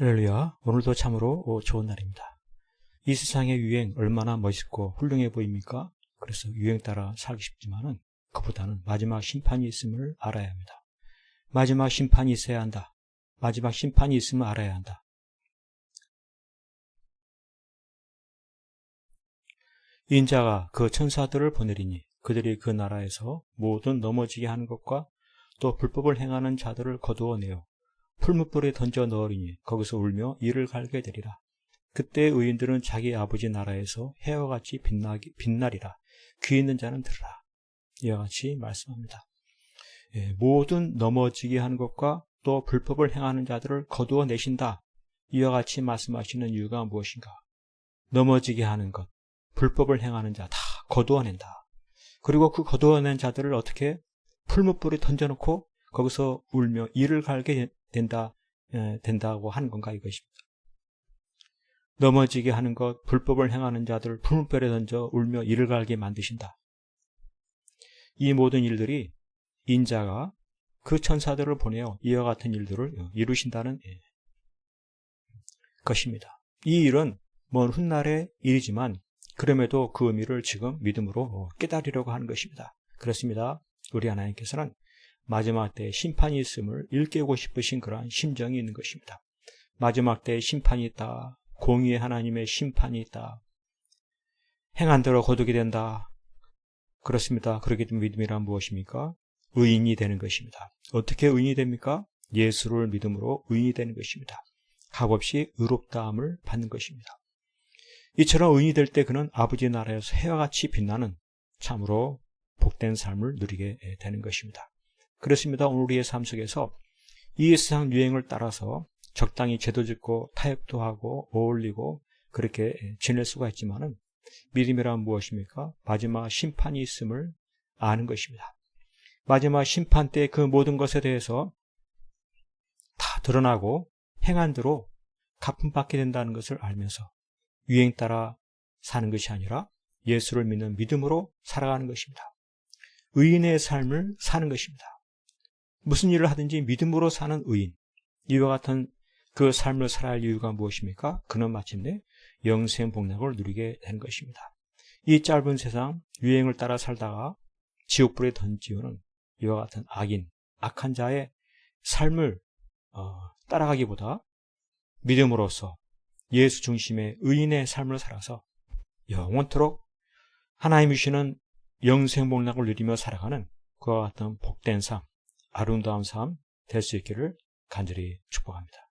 할렐루야. 오늘도 참으로 좋은 날입니다. 이 세상의 유행 얼마나 멋있고 훌륭해 보입니까? 그래서 유행 따라 살기 쉽지만은 그보다는 마지막 심판이 있음을 알아야 합니다. 마지막 심판이 있어야 한다. 마지막 심판이 있음을 알아야 한다. 인자가 그 천사들을 보내리니 그들이 그 나라에서 모든 넘어지게 하는 것과 또 불법을 행하는 자들을 거두어내어 풀무불에 던져 넣으리니 거기서 울며 이를 갈게 되리라. 그때 의인들은 자기 아버지 나라에서 해와 같이 빛나기, 빛나리라. 귀 있는 자는 들으라. 이와 같이 말씀합니다. 예, 모든 넘어지게 하는 것과 또 불법을 행하는 자들을 거두어 내신다. 이와 같이 말씀하시는 이유가 무엇인가? 넘어지게 하는 것, 불법을 행하는 자 다 거두어낸다. 그리고 그 거두어낸 자들을 어떻게 풀무불에 던져놓고 거기서 울며 이를 갈게 된다, 된다고 하는 건가 이것입니다. 넘어지게 하는 것, 불법을 행하는 자들을 풀무불에 던져 울며 이를 갈게 만드신다. 이 모든 일들이 인자가 그 천사들을 보내어 이와 같은 일들을 이루신다는 것입니다. 이 일은 먼 훗날의 일이지만 그럼에도 그 의미를 지금 믿음으로 깨달으려고 하는 것입니다. 그렇습니다. 우리 하나님께서는 마지막 때에 심판이 있음을 일깨우고 싶으신 그러한 심정이 있는 것입니다. 마지막 때에 심판이 있다. 공의의 하나님의 심판이 있다. 행한 대로 거두게 된다. 그렇습니다. 그렇기 때문에 믿음이란 무엇입니까? 의인이 되는 것입니다. 어떻게 의인이 됩니까? 예수를 믿음으로 의인이 되는 것입니다. 값없이 의롭다함을 받는 것입니다. 이처럼 의인이 될 때 그는 아버지 나라에서 해와 같이 빛나는 참으로 복된 삶을 누리게 되는 것입니다. 그렇습니다. 오늘 우리의 삶 속에서 이 세상 유행을 따라서 적당히 제도 짓고 타협도 하고 어울리고 그렇게 지낼 수가 있지만은 믿음이란 무엇입니까? 마지막 심판이 있음을 아는 것입니다. 마지막 심판 때 그 모든 것에 대해서 다 드러나고 행한 대로 갚음받게 된다는 것을 알면서 유행 따라 사는 것이 아니라 예수를 믿는 믿음으로 살아가는 것입니다. 의인의 삶을 사는 것입니다. 무슨 일을 하든지 믿음으로 사는 의인. 이와 같은 그 삶을 살아야 할 이유가 무엇입니까? 그는 마침내 영생 복락을 누리게 되는 것입니다. 이 짧은 세상 유행을 따라 살다가 지옥불에 던지우는 이와 같은 악인, 악한 자의 삶을 어, 따라가기보다 믿음으로써 예수 중심의 의인의 삶을 살아서 영원토록 하나님이 주시는 영생 복락을 누리며 살아가는 그와 같은 복된 삶, 아름다운 삶 될 수 있기를 간절히 축복합니다.